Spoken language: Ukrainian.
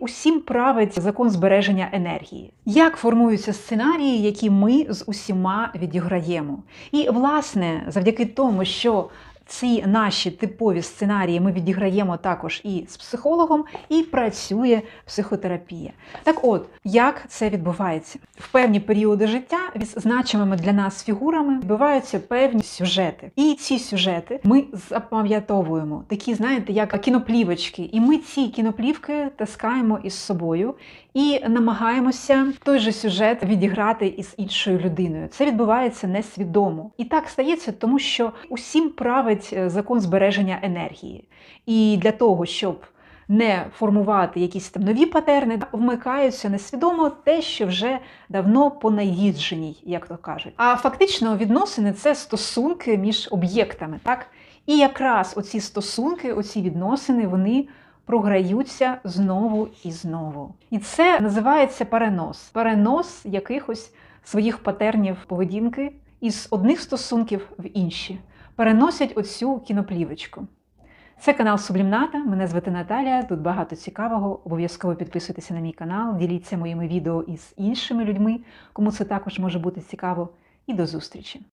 Усім править закон збереження енергії. Як формуються сценарії, які ми з усіма відіграємо? І, власне, завдяки тому, що ці наші типові сценарії ми відіграємо також і з психологом, і працює психотерапія. Так от, як це відбувається? В певні періоди життя з значимими для нас фігурами відбуваються певні сюжети. І ці сюжети ми запам'ятовуємо, такі, знаєте, як кіноплівочки. І ми ці кіноплівки таскаємо із собою і намагаємося той же сюжет відіграти із іншою людиною. Це відбувається несвідомо. І так стається, тому що усім править е, закон збереження енергії. І для того, щоб не формувати якісь там нові патерни, вмикаються несвідомо те, що вже давно понаїдженій, як то кажуть. А фактично відносини це стосунки між об'єктами, так? І якраз оці стосунки, оці відносини, вони програються знову і знову. І це називається перенос. Перенос якихось своїх патернів поведінки із одних стосунків в інші. Переносять оцю кіноплівочку. Це канал Сублімната. Мене звати Наталія. Тут багато цікавого. Обов'язково підписуйтеся на мій канал, діліться моїми відео із іншими людьми, кому це також може бути цікаво. І до зустрічі!